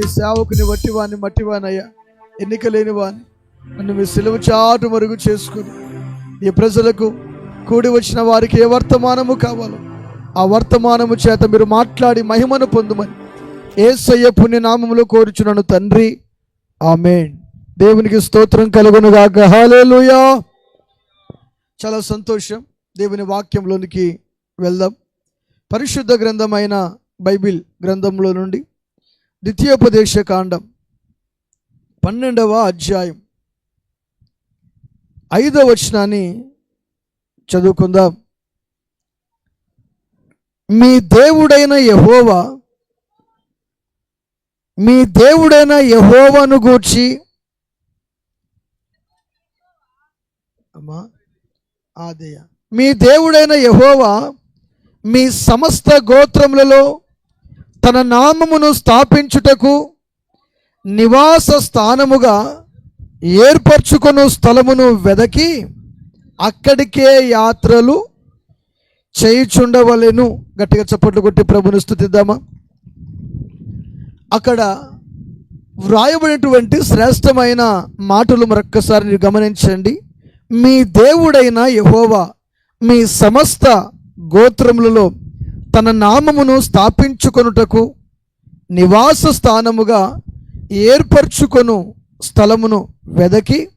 నీ సేవకుని వట్టి వాని మట్టి ఎన్నిక లేని వాని నన్ను మీ సెలవు చాటు మరుగు చేసుకుని ఈ ప్రజలకు కూడి వచ్చిన వారికి ఏ వర్తమానము కావాలో ఆ వర్తమానము చేత మీరు మాట్లాడి మహిమను పొందుమని ఏసయ్య పుణ్యనామములో కోరుచున్నాను తండ్రి. ఆమెన్. దేవునికి స్తోత్రం కలుగునుగాక. హాలేలుయా చాలా సంతోషం. దేవుని వాక్యంలోనికి వెళ్దాం. పరిశుద్ధ గ్రంథమైన బైబిల్ గ్రంథంలో నుండి ద్వితీయోపదేశ కాండం పన్నెండవ అధ్యాయం ఐదవ వచనాన్ని చదువుకుందాం. మీ దేవుడైన యహోవా మీ దేవుడైన యహోవాను గూర్చి అమ్మా ఆదయ. మీ దేవుడైన యహోవా మీ సమస్త గోత్రములలో తన నామమును స్థాపించుటకు నివాస స్థానముగా ఏర్పరచుకొను స్థలమును వెదకి అక్కడికే యాత్రలు చేయుచుండవలెను. గట్టిగా చప్పట్లు కొట్టి ప్రభుని స్థుతిద్దామా? అక్కడ వ్రాయబడినటువంటి శ్రేష్టమైన మాటలు మరొక్కసారి మీరు గమనించండి. మీ దేవుడైన యహోవా మీ సమస్త గోత్రములలో తన నామమును స్థాపించుకొనుటకు నివాస స్థానముగా ఏర్పరచుకొను స్థలమును వెదకి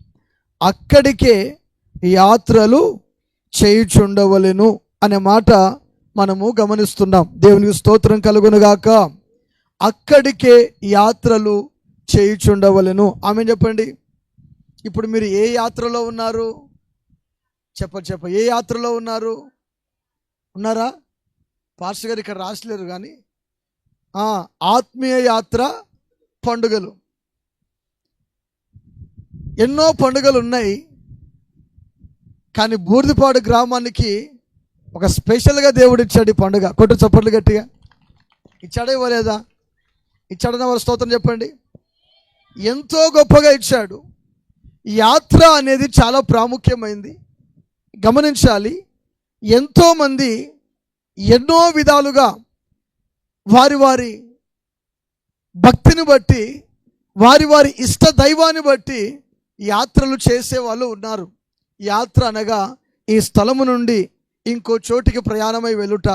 అక్కడికే యాత్రలు చేయుచుండవలెను అనే మాట మనము గమనిస్తున్నాం. దేవునికి స్తోత్రం కలుగునుగాక. అక్కడికే యాత్రలు చేయుచుండవలెను. ఆమె చెప్పండి? ఇప్పుడు మీరు ఏ యాత్రలో ఉన్నారు? చెప్ప చెప్ప. ఏ యాత్రలో ఉన్నారు? ఉన్నారా? పాస్టర్ గారు ఇక్కడ రాసలేరు కానీ ఆత్మీయ యాత్ర పండుగలు. ఎన్నో పండుగలు ఉన్నాయి కానీ బూర్దిపాడు గ్రామానికి ఒక స్పెషల్గా దేవుడు ఇచ్చాడు ఈ పండుగ. కొట్టు చప్పట్లు గట్టిగా. ఇచ్చాడా ఇవ్వలేదా? ఇచ్చాడన్న వారు స్తోత్రం చెప్పండి. ఎంతో గొప్పగా ఇచ్చాడు. యాత్ర అనేది చాలా ప్రాముఖ్యమైంది. గమనించాలి ఎంతోమంది ఎన్నో విధాలుగా వారి వారి భక్తిని బట్టి వారి వారి ఇష్ట దైవాన్ని బట్టి యాత్రలు చేసే వాళ్ళు ఉన్నారు. యాత్ర అనగా ఈ స్థలము నుండి ఇంకో చోటికి ప్రయాణమై వెళ్ళుట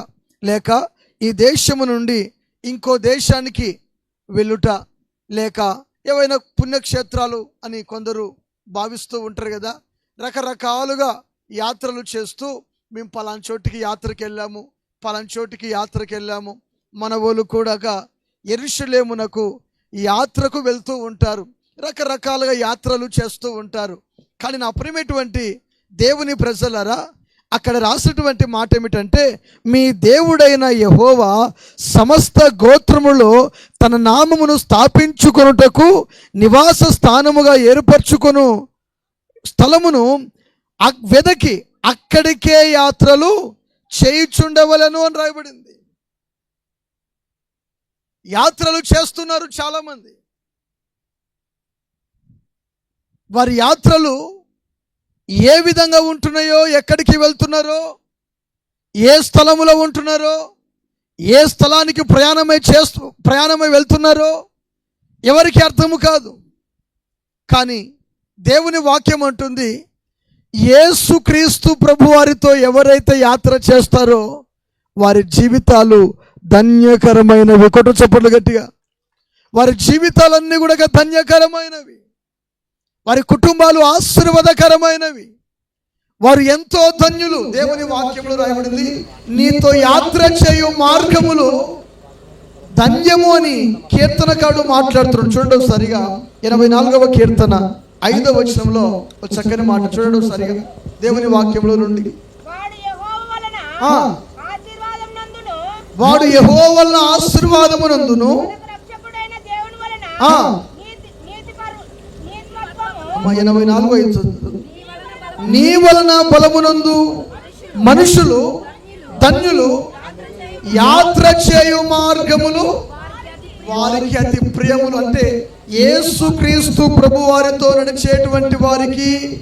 లేక ఈ దేశము నుండి ఇంకో దేశానికి వెళ్ళుట లేక ఏవైనా పుణ్యక్షేత్రాలు అని కొందరు భావిస్తూ ఉంటారు కదా. రకరకాలుగా యాత్రలు చేస్తూ మేము పలాన చోటికి యాత్రకి వెళ్ళాము. పలాని చోటికి యాత్రకు వెళ్ళాము. మన వాళ్ళు కూడా ఎరుషలేమునకు యాత్రకు వెళ్తూ ఉంటారు. రకరకాలుగా యాత్రలు చేస్తూ ఉంటారు. కానీ నా ప్రియమైనటువంటి దేవుని ప్రజలరా అక్కడ రాసినటువంటి మాట ఏమిటంటే మీ దేవుడైన యహోవా సమస్త గోత్రములో తన నామమును స్థాపించుకొనుటకు నివాస స్థానముగా ఏర్పరచుకొను. స్థలమును వెదకి అక్కడికే యాత్రలు చేయిచుండవలను అని రాయబడింది. యాత్రలు చేస్తున్నారు చాలామంది. వారి యాత్రలు ఏ విధంగా ఉంటున్నాయో ఎక్కడికి వెళ్తున్నారో ఏ స్థలములో ఉంటున్నారో ఏ స్థలానికి ప్రయాణమై చేస్తూ ప్రయాణమై వెళ్తున్నారో ఎవరికి అర్థము కాదు. కానీ దేవుని వాక్యం అంటుంది యేసుక్రీస్తు ప్రభువారితో ఎవరైతే యాత్ర చేస్తారో వారి జీవితాలు ధన్యకరమైనవి. కొట్టు చప్పట్లు గట్టిగా. వారి జీవితాలన్నీ కూడా ధన్యకరమైనవి. వారి కుటుంబాలు ఆశీర్వాదకరమైనవి. వారు ఎంతో ధన్యులు. దేవుని వాక్యంలో రాయబడింది నీతో యాత్ర చేయు మార్గములు ధన్యము అని కీర్తనకాడు మాట్లాడుతున్నాడు. చూడండి సరిగా ఎనభై నాలుగవ కీర్తన. ఐదవ వచనంలో ఒక చక్కని మాట చూడండి సరిగా దేవుని వాక్యంలో నుండి. వాడు యహో వల్ల ఆశీర్వాదమునందును ఎనభై నాలుగు ఐదు బలము నీ వలన బలమునందు మనుషులు ధన్యులు యాత్ర చేయు మార్గములు వారికి అతి ప్రియములు అంటే యేసుక్రీస్తు ప్రభు వారితో నడిచేటువంటి వారికి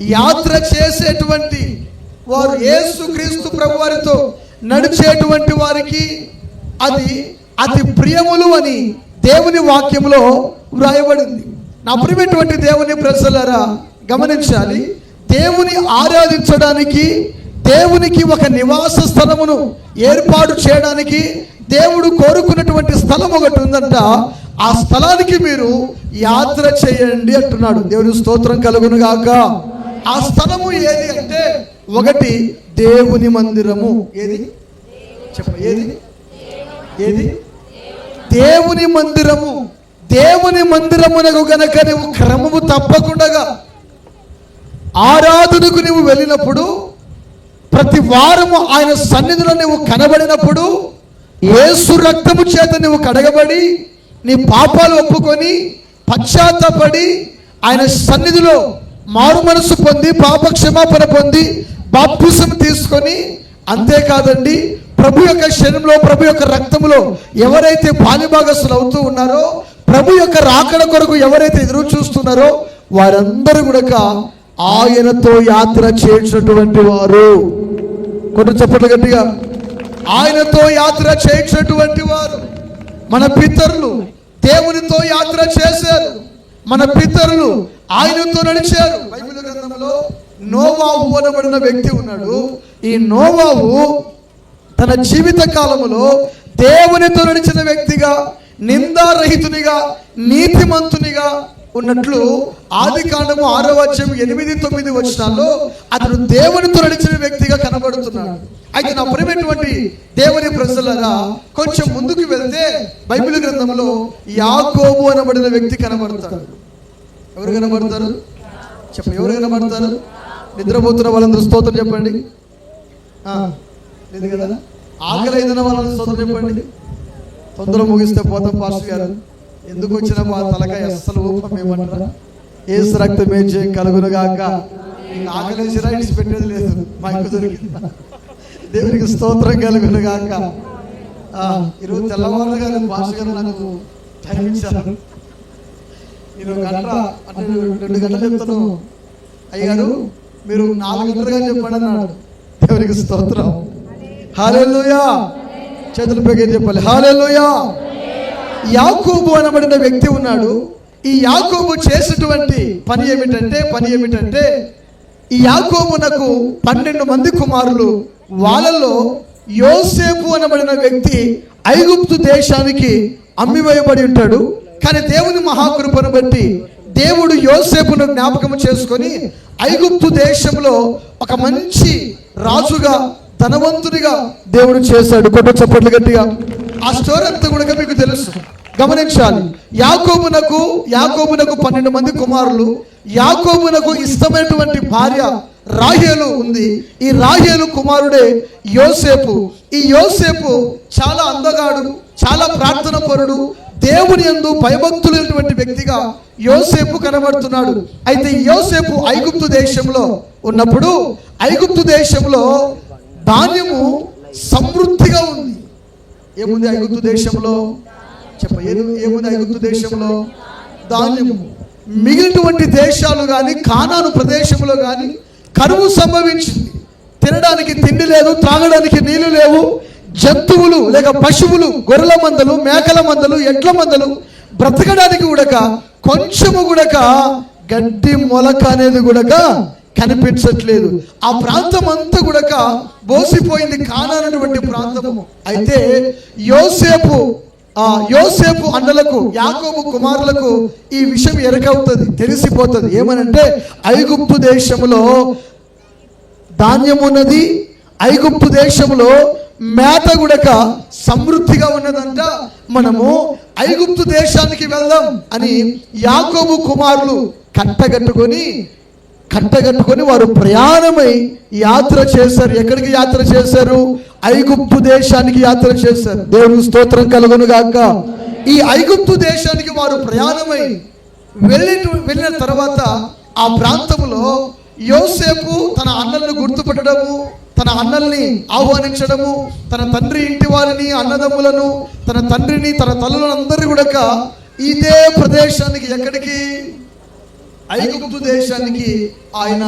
యాత్ర చేసేటువంటి వారు యేసుక్రీస్తు ప్రభు వారితో నడిచేటువంటి వారికి అది అతి ప్రియములు అని దేవుని వాక్యంలో వ్రాయబడింది. నా ప్రియమైనటువంటి దేవుని ప్రజలరా గమనించాలి. దేవుని ఆరాధించడానికి దేవునికి ఒక నివాస స్థలమును ఏర్పాటు చేయడానికి దేవుడు కోరుకున్నటువంటి స్థలం ఒకటి ఉందంట. ఆ స్థలానికి మీరు యాత్ర చేయండి అంటున్నాడు. దేవుని స్తోత్రం కలుగును గాక ఆ స్థలము ఏది అంటే ఒకటి దేవుని మందిరము. ఏది? చెప్ప ఏది? ఏది? దేవుని మందిరము. దేవుని మందిరమునకు గనక నువ్వు క్రమము తప్పకుండా ఆరాధనకు నువ్వు వెళ్ళినప్పుడు ప్రతి వారము ఆయన సన్నిధిలో నువ్వు కనబడినప్పుడు ఏసు రక్తము చేత నువ్వు కడగబడి నీ పాపాలు ఒప్పుకొని పశ్చాత్తపడి ఆయన సన్నిధిలో మారు మనసు పొంది పాప క్షమాపణ పొంది బాప్తిసం తీసుకొని అంతేకాదండి ప్రభు యొక్క శరీరంలో ప్రభు యొక్క రక్తంలో ఎవరైతే పాలిభాగస్తులు అవుతూ ఉన్నారో ప్రభు యొక్క రాకడ కొరకు ఎవరైతే ఎదురు చూస్తున్నారో వారందరూ కూడా ఆయనతో యాత్ర చేసినటువంటి వారు. కొన్ని చెప్పట్లు గట్టిగా. ఆయనతో యాత్ర చేయించినటువంటి వారు. మన పితరులు దేవునితో యాత్ర చేశారు. మన పితరులు ఆయనతో నడిచారు. బైబిల్ గ్రంథంలో నోవాహు అనబడిన వ్యక్తి ఉన్నాడు. ఈ నోవావు తన జీవిత కాలములో దేవునితో నడిచిన వ్యక్తిగా నిందారహితునిగా నీతిమంతునిగా ఉన్నట్లు ఆది కాండము ఆరో వచ్చం ఎనిమిది తొమ్మిది వచ్చినాల్లో అతను దేవునితో నడిచిన వ్యక్తిగా కనబడుతున్నాడు. అయితే నా ప్రియమైనటువంటి దేవుని ప్రజలరా కొంచెం ముందుకు వెళ్తే బైబిల్ గ్రంథంలో యాకోబు అనబడిన వ్యక్తి కనబడతాడు. ఎవరు కనబడతారు? చెప్ప ఎవరు కనబడతారు? నిద్రపోతున్న వాళ్ళందరూ స్తోత్రం చెప్పండి. లేదు కదా? ఆకలి అయిన వాళ్ళందరూ స్తోత్రం చెప్పండి. తొందర ముగిస్తే పోతాం పాస్టర్ గారు. ఎందుకు వచ్చిన మా తలకాయ అస్సలు ఊపం ఏమంటారా? ఏసు రక్తం ఏం చేయం కలుగునుగాక ఇంకా ఆకలి వేసిరా ఇడిచి పెట్టేది లేదు. మాకు దొరికింది. దేవునికి స్తోత్రం కలుగునుగాక. ఆ, ఈరోజు తెల్లవారుగా పాస్టర్ గారు నాకు టైం ఇచ్చారు నేను గంట అంటే రెండు గంటలు చెప్తాను అయ్యారు మీరు నాలుగు గంటలుగా చెప్పండి అన్నాడు. దేవునికి స్తోత్రం. హాలెలుయా చేతులు పెగిరి చెప్పాలి హాలెలుయా యాకోబు అనబడిన వ్యక్తి ఉన్నాడు. ఈ యాకోబు చేసినటువంటి పని ఏమిటంటే పని ఏమిటంటే ఈ యాకోబునకు పన్నెండు మంది కుమారులు వాళ్ళలో యోసేపు అనబడిన వ్యక్తి ఐగుప్తు దేశానికి అమ్మివేయబడి ఉంటాడు. కానీ దేవుని మహాకృపను బట్టి దేవుడు యోసేపును జ్ఞాపకం చేసుకొని ఐగుప్తు దేశంలో ఒక మంచి రాజుగా ధనవంతునిగా దేవుడు చేశాడు. కొట్ట చప్పట్లు గట్టిగా. ఆ స్టోరీ అంతా కూడా మీకు తెలుసు. గమనించాలి. యాకోబునకు యాకోబునకు పన్నెండు మంది కుమారులు. యాకోబునకు ఇష్టమైనటువంటి భార్య రాహేలు ఉంది. ఈ రాహేలు కుమారుడే యోసేపు. ఈ యోసేపు చాలా అందగాడు చాలా ప్రార్థన పరుడు దేవుని ఎందు భయభక్తులైనటువంటి వ్యక్తిగా యోసేపు కనబడుతున్నాడు. అయితే యోసేపు ఐగుప్తు దేశంలో ఉన్నప్పుడు ఐగుప్తు దేశంలో ధాన్యము సమృద్ధిగా ఉంది. ఏముంది ఐగుప్తు దేశంలో? చెప్ప ఏముంది ఐగుప్తు దేశంలో? ధాన్యము. మిగిలినటువంటి దేశాలు కానీ కానాను ప్రదేశంలో కానీ కరువు సంభవించింది. తినడానికి తిండి లేదు త్రాగడానికి నీళ్ళు లేవు. జంతువులు లేక పశువులు గొర్రెల మందలు మేకల మందలు ఎడ్ల మందలు బ్రతకడానికి కూడక కొంచెము కూడక గడ్డి మొలక అనేది కూడక కనిపించట్లేదు. ఆ ప్రాంతం అంతా కూడక బోసిపోయింది కానటువంటి ప్రాంతము. అయితే యోసేపు ఆ యోసేపు అన్నలకు యాకోబు కుమారులకు ఈ విషయం ఎరకవుతుంది తెలిసిపోతుంది. ఏమనంటే ఐగుప్తు దేశంలో ధాన్యం ఉన్నది ఐగుప్తు దేశంలో మేత గుడక సమృద్ధిగా ఉన్నదంట. మనము ఐగుప్తు దేశానికి వెళ్దాం అని యాకోబు కుమారులు కట్టగట్టుకొని కట్టగట్టుకొని వారు ప్రయాణమై యాత్ర చేశారు. ఎక్కడికి యాత్ర చేశారు? ఐగుప్తు దేశానికి యాత్ర చేశారు. దేవుని స్తోత్రం కలుగును గాక ఈ ఐగుప్తు దేశానికి వారు ప్రయాణమై వెళ్ళి వెళ్ళిన తర్వాత ఆ ప్రాంతంలో యోసేపు తన అన్నలను గుర్తుపెట్టడము తన అన్నల్ని ఆహ్వానించడము తన తండ్రి ఇంటి వారిని అన్నదమ్ములను తన తండ్రిని తన తల్లులను కూడా ఇదే ప్రదేశానికి ఎక్కడికి? ఐగుప్తు దేశానికి ఆయన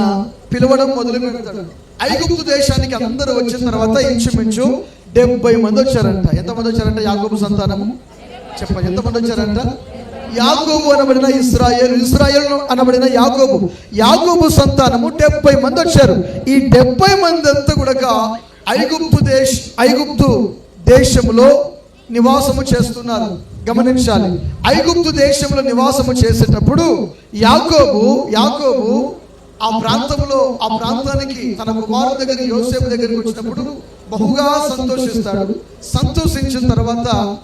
పిలవడం మొదలు పెడతాడు ఐగుప్తు దేశానికి అందరూ వచ్చిన తర్వాత ఇంచుమించు డెబ్బై మంది వచ్చారంట. ఎంతమంది వచ్చారంట యాగోబు సంతానము? చెప్పండి ఎంతమంది వచ్చారంట? యాగోబు అనబడిన ఇస్రాయేల్ ఇస్రాయేల్ అనబడిన యాగోబు యాగోబు సంతానము డెబ్బై మంది వచ్చారు. ఈ డెబ్బై మంది అంతా కూడా ఐగుప్తు దేశ ఐగుప్తు దేశములో నివాసము చేస్తున్నారు. గమనించాలి. ఐగుప్తు దేశంలో నివాసము చేసేటప్పుడు యాకోబు యాకోబు ఆ ప్రాంతంలో ఆ ప్రాంతానికి తన కుమారు దగ్గరికి యోసేపు దగ్గరికి వచ్చినప్పుడు బహుగా సంతోషిస్తాడు. సంతోషించిన తర్వాత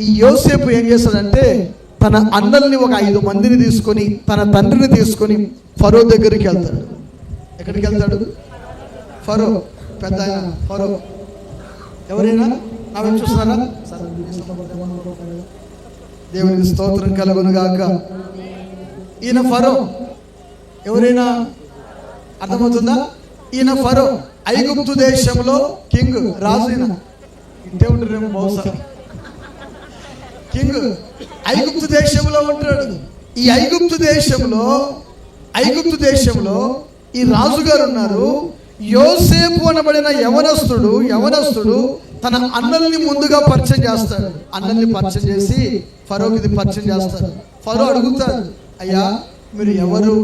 ఈ యోసేపు ఏం చేస్తాడంటే తన అన్నల్ని ఒక ఐదు మందిని తీసుకొని తన తండ్రిని తీసుకొని ఫరో దగ్గరికి వెళ్తాడు. ఎక్కడికి వెళ్తాడు? ఫరో. పెద్ద ఫరో. ఎవరైనా? నా వైపు చూస్తున్నారా దేవునికి స్తోత్రం కలుగును గాక ఈయన ఫరో. ఎవరైనా అర్థమవుతుందా? ఈయన ఫరో ఐగుప్తు దేశంలో కింగ్ రాజు ఈయన. ఇంటే ఉంటారేమో బహుశా. కింగ్ ఐగుప్తు దేశంలో ఉంటాడు. ఈ ఐగుప్తు దేశంలో ఐగుప్తు దేశంలో ఈ రాజుగారు ఉన్నారు. యోసేపు అనబడిన యవనస్తుడు యవనస్తుడు తన అన్నల్ని ముందుగా పరిచయం చేస్తాడు. అన్నల్ని పరిచయం చేసి ఫరోకి ఇది పరిచయం చేస్తాడు. ఫరో అడుగుతాడు అయ్యా మీరు ఎవరు?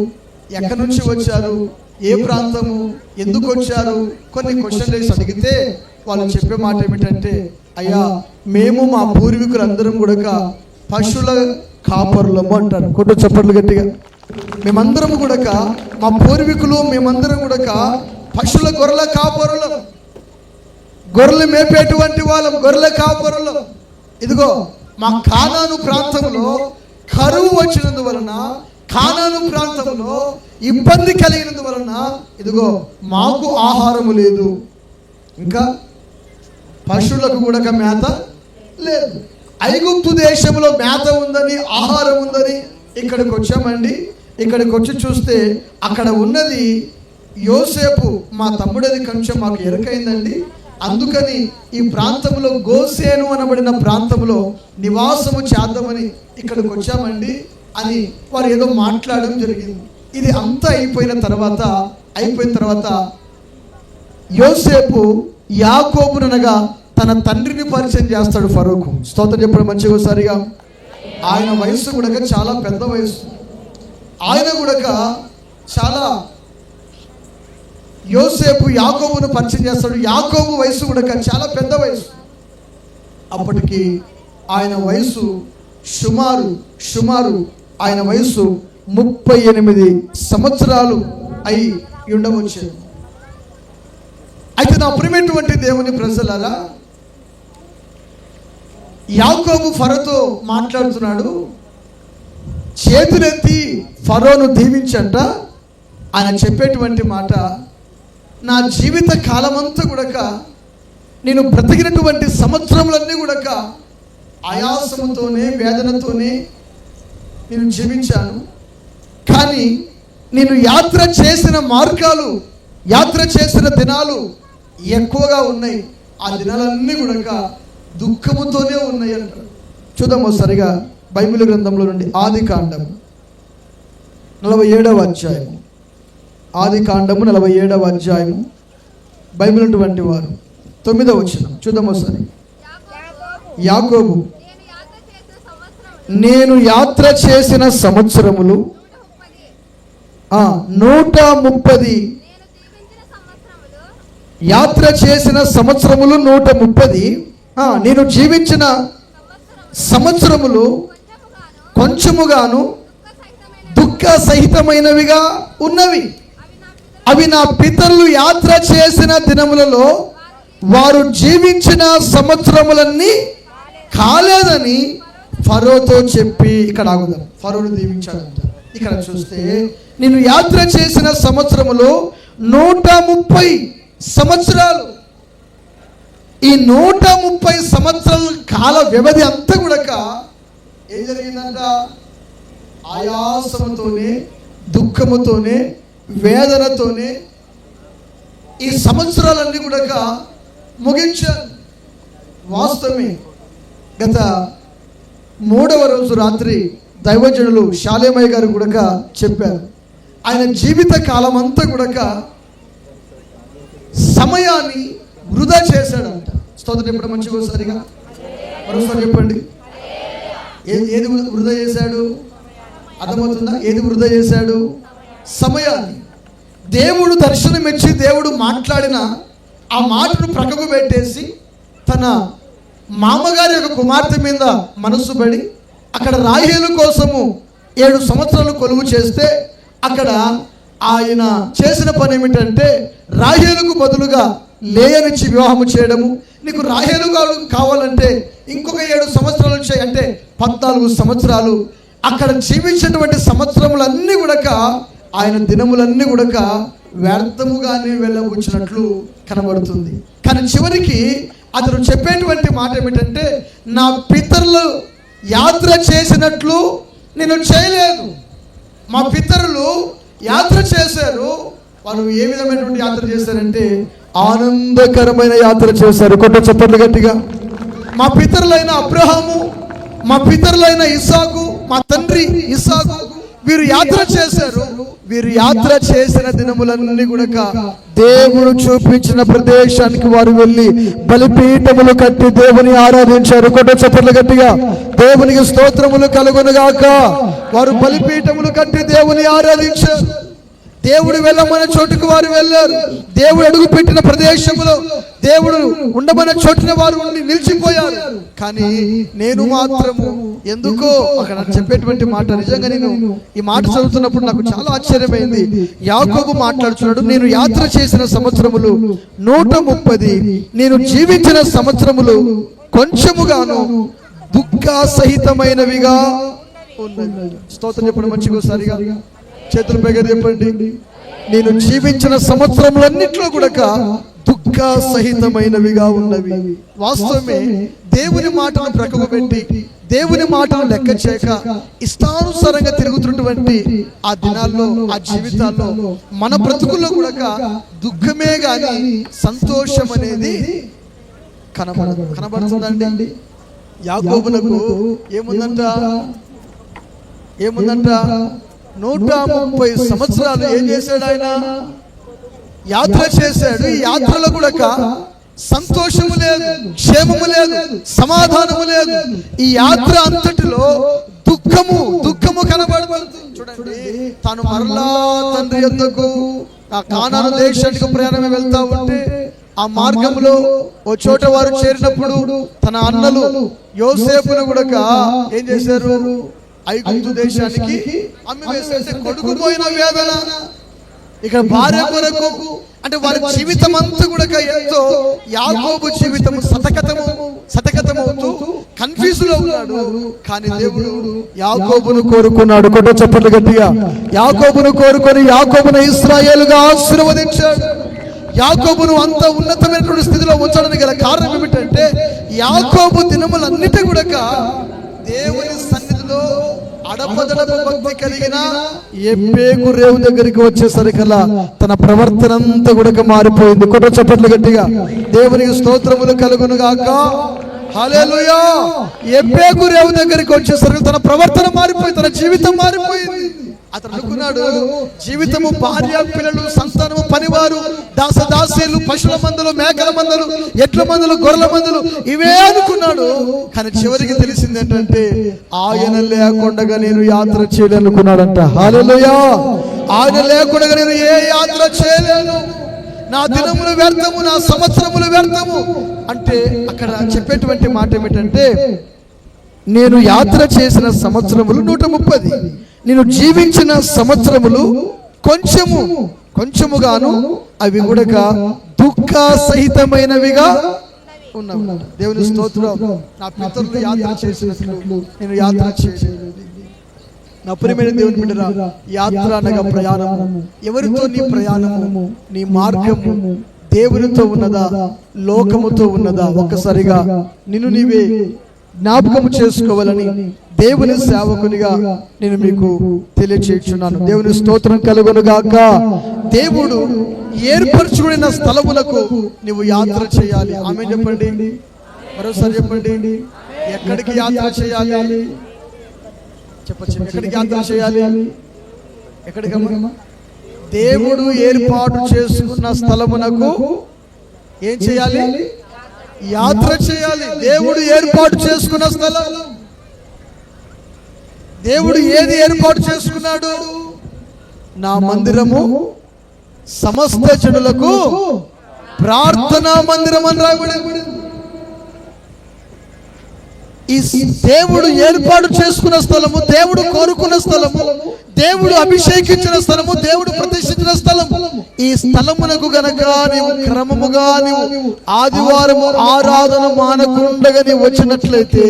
ఎక్కడి నుంచి వచ్చారు? ఏ ప్రాంతము? ఎందుకు వచ్చారు? కొన్ని క్వశ్చన్లు వేసి అడిగితే వాళ్ళు చెప్పే మాట ఏమిటంటే అయ్యా మేము మా పూర్వీకులు అందరం కూడా పశువుల కాపరులము అంటారు. కొట్టు చప్పట్లు గట్టిగా. మేమందరం కూడా మా పూర్వీకులు మేమందరం కూడా పశువుల గొర్రెల కాపరులం. గొర్రెలు మేపేటువంటి వాళ్ళం గొర్రెల కాపరులం. ఇదిగో మా కానాను ప్రాంతంలో కరువు వచ్చినందువలన కానాను ప్రాంతంలో ఇబ్బంది కలిగినందువలన ఇదిగో మాకు ఆహారము లేదు. ఇంకా పశువులకు కూడా మేత లేదు. ఐగుప్తు దేశంలో మేత ఉందని ఆహారం ఉందని ఇక్కడికి వచ్చామండి. ఇక్కడికి వచ్చి చూస్తే అక్కడ ఉన్నది యోసేపు మా తమ్ముడది కొంచెం మాకు ఎరకైందండి. అందుకని ఈ ప్రాంతంలో గోసేను అనబడిన ప్రాంతంలో నివాసము చేద్దామని ఇక్కడికి వచ్చామండి అని వారు ఏదో మాట్లాడడం జరిగింది. ఇది అంతా అయిపోయిన తర్వాత అయిపోయిన తర్వాత యోసేపు యాకోబునగా తన తండ్రిని పరిచయం చేస్తాడు ఫరూక్. స్తోత్రం చెప్పడం మంచిగా ఒకసారిగా. ఆయన వయస్సు కూడా చాలా పెద్ద వయస్సు. ఆయన కూడా చాలా యోసేపు యాకోబును పరిచయం చేస్తాడు. యాకోబు వయసు కూడా చాలా పెద్ద వయసు. అప్పటికి ఆయన వయసు సుమారు సుమారు ఆయన వయసు ముప్పై ఎనిమిది సంవత్సరాలు అయి ఉండవచ్చు అయితే నా ప్రియమైనటువంటి దేవుని ప్రజలారా యాకోబు ఫరోతో మాట్లాడుతున్నాడు. చేతులెత్తి ఫరోను దీవించంట. ఆయన చెప్పేటువంటి మాట నా జీవిత కాలమంతా కూడా నేను బ్రతికినటువంటి సంవత్సరములన్నీ కూడా ఆయాసముతోనే వేదనతోనే నేను జీవించాను. కానీ నేను యాత్ర చేసిన మార్గాలు యాత్ర చేసిన దినాలు ఎక్కువగా ఉన్నాయి. ఆ దినాలన్నీ కూడా దుఃఖముతోనే ఉన్నాయి అంటారు. చూద్దాం ఒకసారిగా బైబిల్ గ్రంథంలో నుండి ఆది కాండం నలభై ఏడవ అధ్యాయము. ఆది కాండము నలభై ఏడవ అధ్యాయము బైబిల్ అటువంటి వారు. తొమ్మిదవ వచ్చిన చూద్దాం ఒకసారి. యాకోబు నేను యాత్ర చేసిన సంవత్సరములు నూట ముప్పది. యాత్ర చేసిన సంవత్సరములు నూట ముప్పది. నేను జీవించిన సంవత్సరములు కొంచెముగాను దుఃఖ సహితమైనవిగా ఉన్నవి. అవి నా పితరులు యాత్ర చేసిన దినములలో వారు జీవించిన సంవత్సరములన్నీ కాలేదని ఫరోతో చెప్పి ఇక్కడ ఆగుదాం. ఫరోను దీవించాడంట ఇక్కడ చూస్తే నేను యాత్ర చేసిన సంవత్సరములో నూట ముప్పై సంవత్సరాలు. ఈ నూట ముప్పై సంవత్సరాల కాల వ్యవధి అంతా కూడా ఏం జరిగిందంట? ఆయాసముతోనే దుఃఖముతోనే వేదనతోనే ఈ సంవత్సరాలన్నీ కూడా ముగించాను వాస్తవమే గత మూడవ రోజు రాత్రి దైవజనులు శాలేమయ్య గారు కూడా చెప్పారు. ఆయన జీవిత కాలం అంతా కూడా సమయాన్ని వృధా చేశాడంట. స్తోత్రం చెప్పడం మంచిగా ఒకసారిగా. మరోసారి చెప్పండి. ఏ- ఏది వృధా చేశాడు? అర్థమవుతుందా? ఏది వృధా చేశాడు? సమయాన్ని. దేవుడు దర్శనం ఇచ్చి దేవుడు మాట్లాడిన ఆ మాటను ప్రక్కకు పెట్టేసి తన మామగారి యొక్క కుమార్తె మీద మనసు పడి అక్కడ రాహేలు కోసము ఏడు సంవత్సరాలు కొలువు చేస్తే అక్కడ ఆయన చేసిన పని ఏమిటంటే రాహేలుకు బదులుగా లేయనిచ్చి వివాహము చేయడము. నీకు రాహేలు కావాలంటే ఇంకొక ఏడు సంవత్సరాలు నుంచి అంటే పద్నాలుగు సంవత్సరాలు. అక్కడ జీవించినటువంటి సంవత్సరములన్నీ కూడా ఆయన దినములన్నీ కూడక వ్యర్థముగానే వెళ్ళబుచ్చినట్లు కనబడుతుంది. కానీ చివరికి అతను చెప్పేటువంటి మాట ఏమిటంటే నా పితరులు యాత్ర చేసినట్లు నేను చేయలేదు. మా పితరులు యాత్ర చేశారు. వాళ్ళు ఏ విధమైనటువంటి యాత్ర చేశారంటే ఆనందకరమైన యాత్ర చేశారు. కొట్ట చెప్పట్లు గట్టిగా. మా పితరులైన అబ్రహాము మా పితరులైన ఇసాకు మా తండ్రి ఇసాకు వీరు యాత్ర చేశారు. వీరు యాత్ర చేసిన దినములన్నీ కూడా దేవుడు చూపించిన ప్రదేశానికి వారు వెళ్ళి బలిపీఠములు కట్టి దేవుని ఆరాధించారు. కొట్ట చప్పట్లు గట్టిగా. దేవునికి స్తోత్రములు కలుగునుగాక. వారు బలిపీఠములు కట్టి దేవుని ఆరాధించారు. దేవుడు వెళ్ళమన్న చోటుకు వారు వెళ్ళారు. దేవుడు అడుగు పెట్టిన ప్రదేశంలో దేవుడు ఉండమన్న చోటున వారు ఉండి నిలిచిపోయారు. కానీ నేను మాత్రము ఎందుకో అక్కడ చెప్పేటువంటి మాట నిజంగా నేను ఈ మాట చదువుతున్నప్పుడు నాకు చాలా ఆశ్చర్యమైంది. యాకోబు మాట్లాడుతున్నాడు నేను యాత్ర చేసిన సంవత్సరములు నూట ముప్పది నేను జీవించిన సంవత్సరములు కొంచెముగాను దుఃఖ సహితమైనవిగా స్తోత్రం చెప్పడం మంచిగా సరిగా చేతుల పైగా చెప్పండి నేను జీవించిన సంవత్సరములన్నింటిలో కూడా దుఃఖ సహితమైనవిగా ఉన్నవి. వాస్తవమే దేవుని మాటను ప్రక్కకు పెట్టి దేవుని మాటను లెక్క చేయక ఇష్టానుసారంగా తిరుగుతున్నటువంటి ఆ దినాల్లో ఆ జీవితాల్లో మన బ్రతుకుల్లో కూడా దుఃఖమే కానీ సంతోషం అనేది కనబడదు కనబడుతుందండి. యాగోబులకు ఏముందంట? ఏముందంట? నూట ముప్పై సంవత్సరాలు ఏం చేశాడు ఆయన? యాత్ర చేశాడు. ఈ యాత్రలో కూడా సంతోషము లేదు క్షేమము లేదు సమాధానము లేదు. ఈ యాత్ర అంతటిలో దుఃఖము దుఃఖము కనబడబడుతుంది. చూడండి తాను మరలా తండ్రి ఎందుకు ఆ కానాను దేశానికి ప్రయాణం వెళ్తా ఉంటే ఆ మార్గంలో ఓ చోట వారు చేరినప్పుడు తన అన్నలు యోసేపును కూడా ఏం చేశారు? ఐగుప్తు దేశానికి అమ్మి వేసేస్తే కొడుకు పోయిన వేదన. ఇక్కడ భార్య కొరకు అంటే వారి జీవితం అంతా కూడా ఎంతో యాకోబు జీవితం సతకతము సతకతమవుతూ కన్ఫ్యూజ్లో ఉన్నాడు. కానీ దేవుడు యాకోబును కోరుకున్నాడు. కొట్ట చెప్పట్లు గట్టిగా. యాకోబును కోరుకొని యాకోబును ఇస్రాయేలుగా ఆశీర్వదించాడు. యాకోబును అంత ఉన్నతమైనటువంటి స్థితిలో ఉంచడానికి గల కారణం ఏమిటంటే యాకోబు దినములన్నిటి కూడా దేవుని సన్నిధిలో అడపదడప భక్తి కలిగిన ఎప్పేకు రేవు దగ్గరికి వచ్చేసరికల్లా తన ప్రవర్తన అంతా కూడా మారిపోయింది. కుట్ర చప్పట్లు గట్టిగా. దేవునికి స్తోత్రములు కలుగును గాక హల్లెలూయా. ఎప్పేకు రేవు దగ్గరికి వచ్చేసరికి తన ప్రవర్తన మారిపోయింది తన జీవితం మారిపోయింది. అతను అనుకున్నాడు జీవితము భార్య పిల్లలు సంతానము పనివారు దాసదాసీలు పశువుల మందులు మేకల మందులు ఎడ్ల మందులు గొర్రెల మందులు ఇవే అనుకున్నాడు. కానీ చివరికి తెలిసింది ఏంటంటే ఆయన లేకుండా నేను యాత్ర చేయలేనుకున్నాడంట హాలలోయా ఆయన లేకుండా నేను ఏ యాత్ర చేయలేను. నా దినములు వ్యర్థము నా సంవత్సరములు వ్యర్థము. అంటే అక్కడ చెప్పేటువంటి మాట ఏమిటంటే నేను యాత్ర చేసిన సంవత్సరములు నూట ముప్పది. నేను జీవించిన సంవత్సరములు కొంచెము కొంచెముగాను అవి కూడా దుఃఖ సహితమైనవిగా ఉన్నవి. దేవుని స్తోత్రం నా పితరులు యాత్ర చేసినట్లు నేను యాత్ర చేయలేదు నా ప్రియమైన దేవుని బిడ్డరా యాత్ర అనగా ప్రయాణము. ఎవరితో నీ ప్రయాణము? నీ మార్గము? దేవునితో ఉన్నదా? లోకముతో ఉన్నదా? ఒక్కసారిగా నిన్ను నీవే జ్ఞాపకము చేసుకోవాలని దేవుని సేవకునిగా నేను మీకు తెలియచేస్తున్నాను దేవుని స్తోత్రం కలుగునుగాక దేవుడు ఏర్పరచుకున్న స్థలములకు నువ్వు యాత్ర చేయాలి. ఆమె చెప్పండి? మరోసారి చెప్పండి? ఎక్కడికి యాత్ర చేయాలి? చెప్పచ్చు ఎక్కడికి యాత్ర చేయాలి? ఎక్కడికమ్మా? దేవుడు ఏర్పాటు చేసుకున్న స్థలమునకు ఏం చేయాలి? యాత్ర చేయాలి. దేవుడు ఏర్పాటు చేసుకున్న స్థలం. దేవుడు ఏది ఏర్పాటు చేసుకున్నాడు? నా మందిరము సమస్త జనులకు ప్రార్థనా మందిరం అని రాయబడింది. ఈ దేవుడు ఏర్పాటు చేసుకున్న స్థలము దేవుడు కోరుకున్న స్థలము దేవుడు అభిషేకించిన స్థలము దేవుడు ప్రతిష్ఠించిన స్థలము. ఈ స్థలమునకు గనక నీవు క్రమముగా నీవు ఆదివారము ఆరాధన మానకుండగా నీవు వచ్చినట్లయితే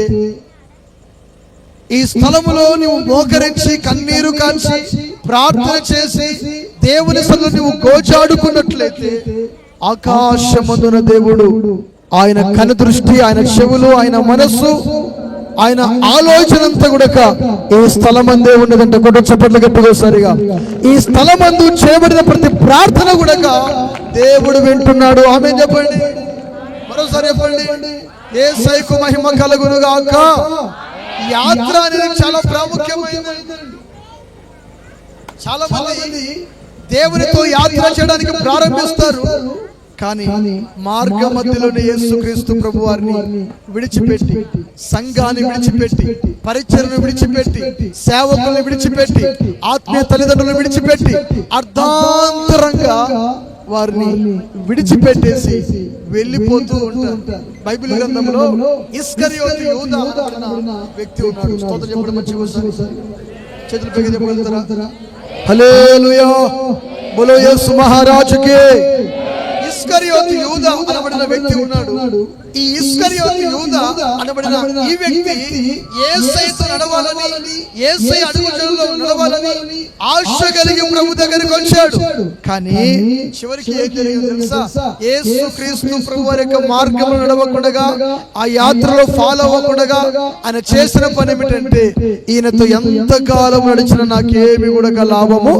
ఈ స్థలములో నువ్వు మోకరించి కన్నీరు కాల్చి ప్రార్థన చేసి దేవుని సన్నిధిలో నువ్వు గోచాడుకున్నట్లయితే ఆకాశమందున దేవుడు ఆయన కనుదృష్టి ఆయన చెవులు ఆయన మనస్సు ఆయన ఆలోచన అంతా కూడా ఈ స్థలమందే ఉన్నదంటే కొట్ట చప్పట్లు గట్టిగా ఈ ఈ అందు చేయబడిన ప్రతి ప్రార్థన కూడా దేవుడు వింటున్నాడు. ఆమె చెప్పండి. మరోసారి చెప్పండి. ఏ సైకు మహిమ కలుగును గాక. యాత్ర అనేది చాలా ప్రాముఖ్యమైనది. చాలా మంది దేవునితో యాత్ర చేయడానికి ప్రారంభిస్తారు. కానీ మార్గ మధ్యలోనే యేసుక్రీస్తు ప్రభు వారిని విడిచిపెట్టి సంఘాన్ని విడిచిపెట్టి పరిచయను విడిచిపెట్టి సేవకుల్ని విడిచిపెట్టి ఆత్మీయ తల్లిదండ్రులను విడిచిపెట్టి అర్ధాంతరంగా వారిని విడిచిపెట్టేసి వెళ్ళిపోతూ ఉంటారు. బైబిల్ గ్రంథంలో ఇస్కరియోతు యూదా అనబడిన వ్యక్తి ఉన్నాడు. స్తోత్రం చెప్పడం మంచిగా. చేతులు పైకి చెప్పగలుగుతారా హల్లెలూయా! బోలో యేసు మహారాజుకి! ఇస్కరియోతు యూదా అనబడిన వ్యక్తి ఉన్నాడు. ఈ ఇస్కరియోతు యూదా అనబడిన ఈ వ్యక్తి నడవాలని నడవాలని ఆశ కలిగి ప్రభు దగ్గరికి వచ్చాడు. కానీ చివరికి ఏం జరిగిందో తెలుసా? క్రీస్తు ప్రభు వారి యొక్క మార్గంలో నడవకుండా ఆ యాత్రలో ఫాలో అవ్వకుండా ఆయన చేసిన పని ఏమిటంటే ఈయనతో ఎంత కాలం నడిచిన నాకేమి కూడా లాభము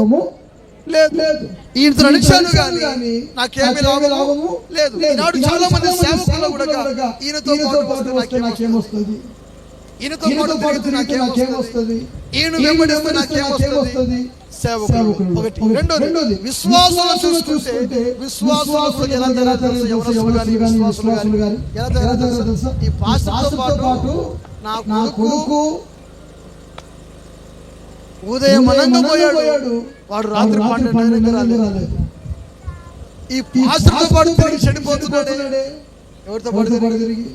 లేదు ఈయనతో నడిచాను కానీ నాకేమి లాభము? లేదు. ఈనాడు చాలా మంది సేవకులు కూడా ఈయనతో పాటు వస్తే నాకేమొస్తుంది? ఈయనతో పాటు తిరిగితే నాకేమొస్తుంది ఈయన వెంబడిస్తే నాకేమొస్తుంది సేవకులు ఒకటి రెండోది. విశ్వాసాలు చూసుకుంటే విశ్వాసాలు ఎలా తెలుసు? యవనస్తులు కానీ విశ్వాసులు కానీ ఎలా తెలుసా? ఈ పాస్టర్తో పాటు నా కొడుకు ఉదయం అనంగా పోయాడు. వాడు రాత్రి పన్నెండు రాలేదు. ఈ పాస్టర్తో పాటు తిరిగి చెడిపోతున్నాడే ఎవరితో పాటు తిరిగి?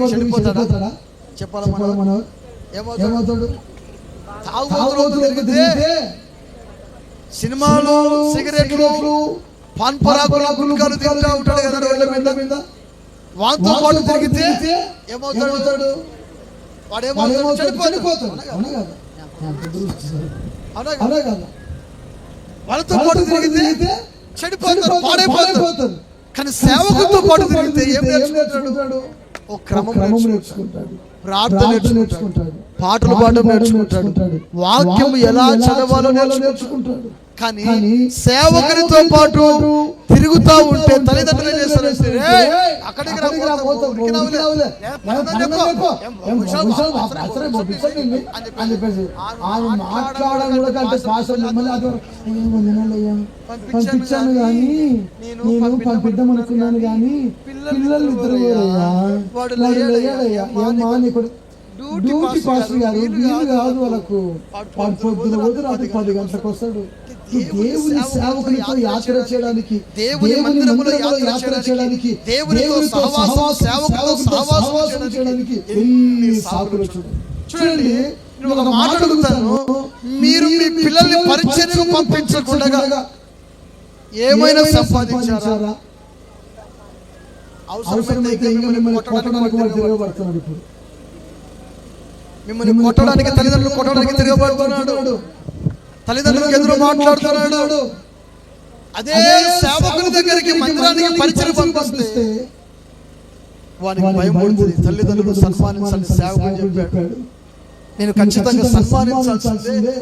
పాటు చెడిపోతాడా చెప్పాలా మనం ఏమవుతాడు? తాగుబోతులతో తిరిగితే సినిమాలు సిగరెట్లు పాన్ పరాకులు గుల్కాలు తింటా ఉంటాడు కదా మీద. వాంతో పాటు తిరిగితే ఏమవుతాడు? వాడు ఏమవుతాడు చెడిపోతాడు అవునా కదా? వాళ్ళతో పాటు తిరిగితే చెడిపోతారు పాడైపోతారు. కానీ సేవకులతో పాటు తిరిగితే ఏం నేర్చుకుంటాడు? ఓ క్రమం నేర్చుకుంటాడు. ప్రార్థన నేర్చుకుంటాడు. పాటలు పాడడం నేర్చుకుంటాడు. వాక్యం ఎలా చదవాలో నేర్చుకుంటాడు. కానీ సేవకునితో పాటు తిరుగుతా ఉంటే తల్లిదండ్రులు ఏం చేస్తారంటే "ఏయ్, అక్కడికి రా, పోతావు, ఊరికి రావులే. ఏ, పక్కన చెప్పు. ఏం, కూర్చోవా? అవసరం లేదు. అని చెప్పేసి ఆమె మాట్లాడడం కూడా కంటే పాస్టర్ మళ్ళీ అది ఏమో నిన్నయ్యా పంపించాను కానీ నేను పంపిద్దాం అనుకున్నాను కానీ పిల్లలు ఇద్దరు పోరయ్యా వాడు లేడయ్యా ఏమా నీకు డ్యూటీ పాస్టర్ గారు వీలు కాదు వాళ్ళకు. పొద్దున పోతే రాత్రి పది గంటలకు వస్తాడు. దేవుని సేవకునితో యాత్ర చేయడానికి దేవుని మందిరములో యాత్ర చేయడానికి, దేవునితో సహవాసం సేవకులతో సేవకులతో సహవాసం చేయడానికి ఎన్ని సాకులు చూడండి నేను ఒక మాట అడుగుతాను. మీరు మీ పిల్లల్ని పరిచయం పంపించకుండా ఏమైనా సంపాదించారా? అవసరమైతే ఇంకా మిమ్మల్ని కొట్టడానికి వాడు తిరగబడుతున్నాడు. ఇప్పుడు. మిమ్మల్ని కొట్టడానికి తల్లిదండ్రులు కొట్టడానికి తిరగబడుతున్నాడు. తల్లిదండ్రులకు ఎదురు మాట్లాడుతున్నాడు. అదే సేవకుని దగ్గరికి మందిరానికి పరిచయం పంపిస్తే వానికి భయం పడుతుంది తల్లిదండ్రులు సన్మానించాలి సేవకుని చెప్పాడు. నేను ఖచ్చితంగా సన్మానించాల్సిందే.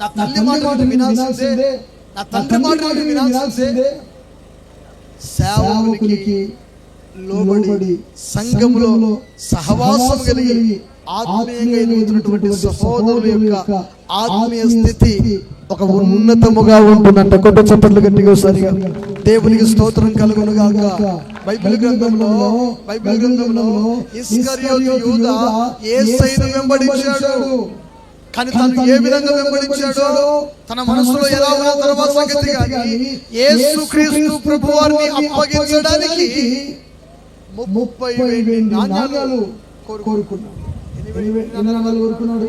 నా తల్లి మాట వినాల్సిందే. నా తండ్రి మాట వినాల్సిందే. సేవకునికి లోబడి సంఘములో సహవాసం కలిగి ఆత్మీయంగా ఎదుగుతున్నటువంటి సహోదరుల యొక్క ఆత్మీయ స్థితి ఒక ఉన్నతముగా ఉంటుందంట కొత్త చప్పట్లు గట్టిగా ఒకసారిగా దేవునికి స్తోత్రం కలుగును గాక బైబిల్ గ్రంథంలో బైబిల్ గ్రంథంలో వెంబడించాడు. కానీ తను ఏ విధంగా వెంబడించాడో తన మనసులో ఎలా ఉన్న తర్వాత సంగతి కానీ యేసు క్రీస్తు ప్రభు వారిని అప్పగించడానికి ముప్పై నాణ్యాలు కోరుకున్నాడు. ఎన్ని వే- ఎన్ని నాణాలు కోరుకున్నాడు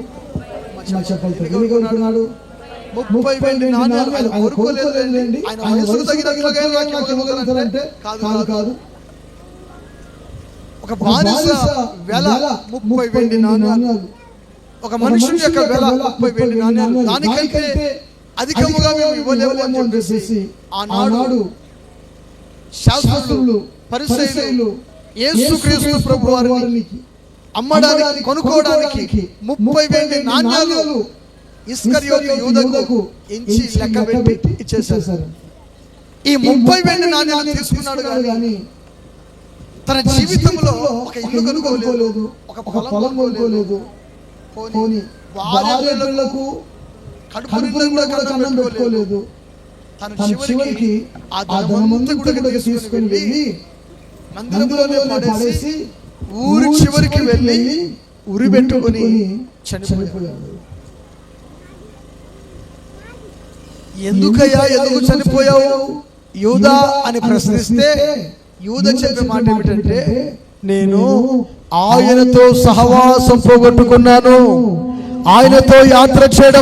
మా చెప్పండి ఎన్ని కోరుకున్నాడు? ముప్పై వెండి నాణ్యాలు ఆయన ఆయన కోరుకోలేదులేండి ఆయన వయసుకు తగినట్లుగా నాకు నాకు ఇవ్వగలుగుతారంటే కాదు కాదు ఒక బానిస వెల ముప్పై వెండి నాణ్యాలు. ఒక మనుషుని యొక్క వెల ముప్పై వెండి నాణ్యాలు. దానికంటే అధికముగా మేము ఇవ్వలేము అని చెప్పేసి ఆనాడు శాస్త్రులు పరిసయులు యేసుక్రీస్తు ప్రభు వారిని అమ్మడానికి కొనుక్కోవడానికి ముప్పై వెండి నాణ్యాలు ఇస్కరియోతు యూదకు ఎంచి లెక్క పెట్టి ఇచ్చేశారు. ఈ ముప్పై వెండి నాణ్యాలు తీసుకున్నాడు కానీ తన జీవితంలో ఒక ఇల్లు కొనుక్కోలేదు ఒక పొలం కొనుక్కోలేదు. పోనీ భార్య పిల్లలకు కడుపు కూడా కన్నం పెట్టుకోలేదు. తన చివరికి ఆ ధనమంతా కూడా తీసుకుని వెళ్ళి మందిరంలోనే పడేసి ఊరి చివరికి వెళ్ళి ఉరి పెట్టుకొని చనిపోయాడు ఎందుకయ్యా ఎందుకు చనిపోయావు? యూదా అని ప్రశ్నిస్తే యూద చెప్పే మాట ఏమిటంటే నేను ఆయనతో సహవాసం పోగొట్టుకున్నాను. ఆయనతో యాత్ర చేయడం